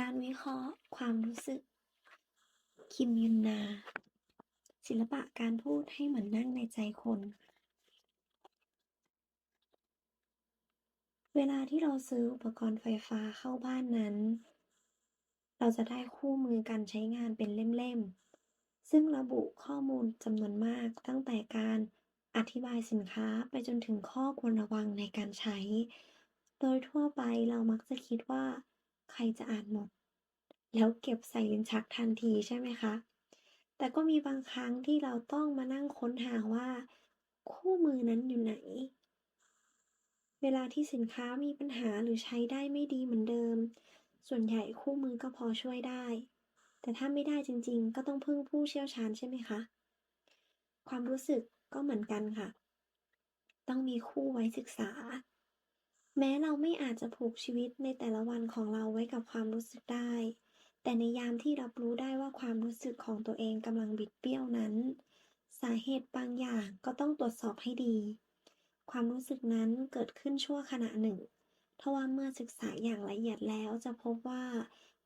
การวิเคราะห์ความรู้สึก คิมยุนนา ศิลปะการพูดให้เหมือนนั่งในใจคน เวลาที่เราซื้ออุปกรณ์ไฟฟ้าเข้าบ้านนั้น เราจะได้คู่มือการใช้งานเป็นเล่มๆ ซึ่งระบุข้อมูลจำนวนมากตั้งแต่การอธิบายสินค้าไปจนถึงข้อควรระวังในการใช้ โดยทั่วไปเรามักจะคิดว่า ใครจะอ่านหมด แล้วเก็บใส่ลิ้นชักทันทีใช่ไหมคะ แต่ก็มีบางครั้งที่เราต้องมานั่งค้นหาว่า คู่มือนั้นอยู่ไหน เวลาที่สินค้ามีปัญหาหรือใช้ได้ไม่ดีเหมือนเดิม ส่วนใหญ่คู่มือก็พอช่วยได้ แต่ถ้าไม่ได้จริงๆ ก็ต้องพึ่งผู้เชี่ยวชาญใช่ไหมคะ ความรู้สึกก็เหมือนกันค่ะ ต้องมีคู่ไว้ศึกษา แม้เราไม่อาจจะผูกชีวิตในแต่ละวันของเราไว้กับความรู้สึกได้ แต่ในยามที่รับรู้ได้ว่าความรู้สึกของตัวเองกำลังบิดเบี้ยวนั้น สาเหตุบางอย่างก็ต้องตรวจสอบให้ดี ความรู้สึกนั้นเกิดขึ้นชั่วขณะหนึ่งทว่าเมื่อศึกษาอย่างละเอียดแล้วจะพบว่า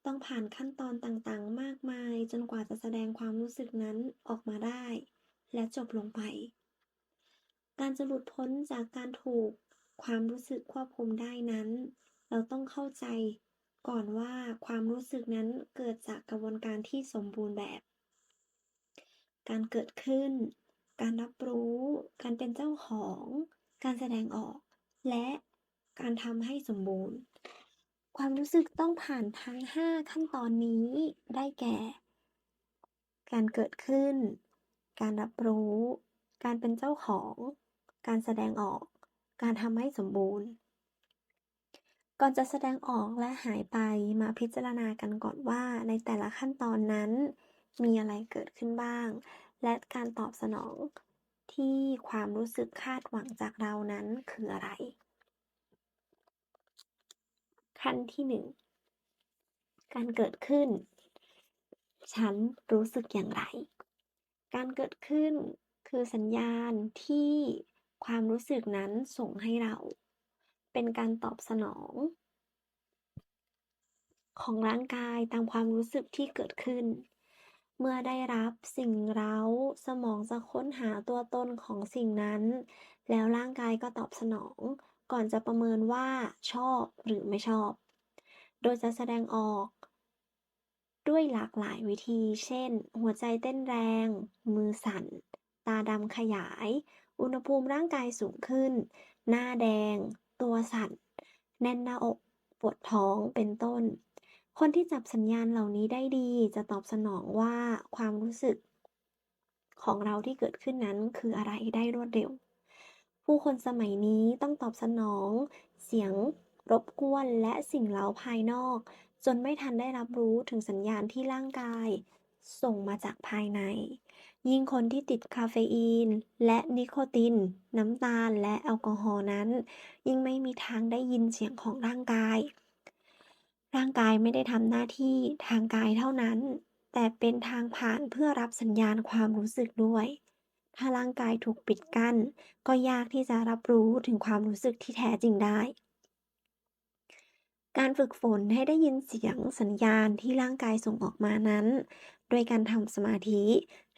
ต้องผ่านขั้นตอนต่างๆ มากมาย จนกว่าจะแสดงความรู้สึกนั้นออกมาได้ และจบลงไป การจะหลุดพ้นจากการถูก ความรู้สึกควบคุมได้นั้น เราต้องเข้าใจก่อนว่าความรู้สึกนั้นเกิดจากกระบวนการที่สมบูรณ์แบบ การเกิดขึ้น การรับรู้ การเป็นเจ้าของ การแสดงออก และการทำให้สมบูรณ์ ความรู้สึกต้องผ่านทั้ง 5 ขั้นตอนนี้ ได้แก่ การเกิดขึ้น การรับรู้ การเป็นเจ้าของ การแสดงออก การทำให้สมบูรณ์ ก่อนจะแสดงออกและหายไปมาพิจารณากันก่อนว่าในแต่ละขั้นตอนนั้น มีอะไรเกิดขึ้นบ้าง และการตอบสนองที่ความรู้สึกคาดหวังจากเรานั้นคืออะไร ขั้นที่หนึ่งการเกิดขึ้น ฉันรู้สึกอย่างไร การเกิดขึ้นคือสัญญาณที่ ความรู้สึกนั้นส่งให้เรา เป็นการตอบสนอง ของร่างกายตามความรู้สึกที่เกิดขึ้น เมื่อได้รับสิ่งเร้าสมองจะค้นหาตัวตนของสิ่งนั้น แล้วร่างกายก็ตอบสนอง ก่อนจะประเมินว่าชอบหรือไม่ชอบ โดยจะแสดงออก ด้วยหลากหลายวิธี เช่น หัวใจเต้นแรง มือสั่น ตาดำขยาย อุณหภูมิร่างกายสูงขึ้น หน้าแดง ตัวสั่น แน่นหน้าอก ปวดท้อง เป็นต้น คนที่จับสัญญาณเหล่านี้ได้ดี จะตอบสนองว่าความรู้สึกของเราที่เกิดขึ้นนั้นคืออะไรได้รวดเร็ว ผู้คนสมัยนี้ต้องตอบสนอง เสียงรบกวนและสิ่งเร้าภายนอก จนไม่ทันได้รับรู้ถึงสัญญาณที่ร่างกาย ส่งมาจากภายใน ยิ่งคนที่ติดคาเฟอีน และนิโคติน น้ำตาลและแอลกอฮอล์นั้น ยิ่งไม่มีทางได้ยินเสียงของร่างกาย ร่างกายไม่ได้ทำหน้าที่ทางกายเท่านั้น แต่เป็นทางผ่านเพื่อรับสัญญาณความรู้สึกด้วย ถ้าร่างกายถูกปิดกั้น ก็ยากที่จะรับรู้ถึงความรู้สึกที่แท้จริงได้การฝึกฝนให้ได้ยินเสียงสัญญาณที่ร่างกายส่งออกมานั้น โดยการทำสมาธิ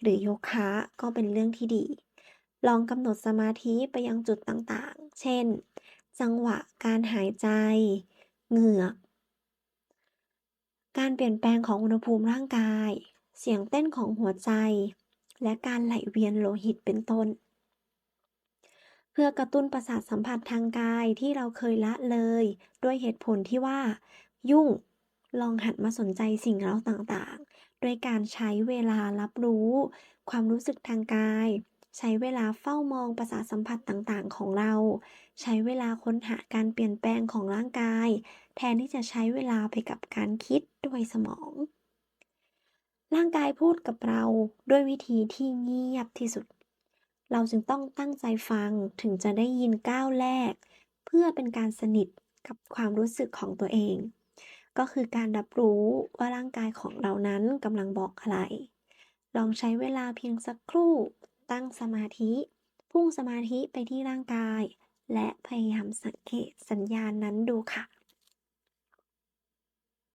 หรือโยคะก็เป็นเรื่องที่ดี ลองกำหนดสมาธิไปยังจุดต่างๆ เช่น จังหวะการหายใจ เหงือก การเปลี่ยนแปลงของอุณหภูมิร่างกาย เสียงเต้นของหัวใจ และการไหลเวียนโลหิตเป็นต้น เพื่อกระตุ้นประสาทสัมผัสทางกายที่เราเคยละเลย ด้วยเหตุผลที่ว่า ยุ่ง ลองหันมาสนใจสิ่งเราต่างๆ ด้วยการใช้เวลารับรู้ ความรู้สึกทางกาย ใช้เวลาเฝ้ามองประสาทสัมผัสต่างๆ ของเรา ใช้เวลาค้นหาการเปลี่ยนแปลงของร่างกาย แทนที่จะใช้เวลาไปกับการคิดด้วยสมอง ร่างกายพูดกับเราด้วยวิธีที่เงียบที่สุด เราจึงต้องตั้งใจฟังถึงจะได้ยินก้าวแรก เพื่อเป็นการสนิทกับความรู้สึกของตัวเอง ก็คือการรับรู้ว่าร่างกายของเรานั้นกำลังบอกอะไร ลองใช้เวลาเพียงสักครู่ ตั้งสมาธิ พุ่งสมาธิไปที่ร่างกาย และพยายามสังเกตสัญญาณนั้นดูค่ะ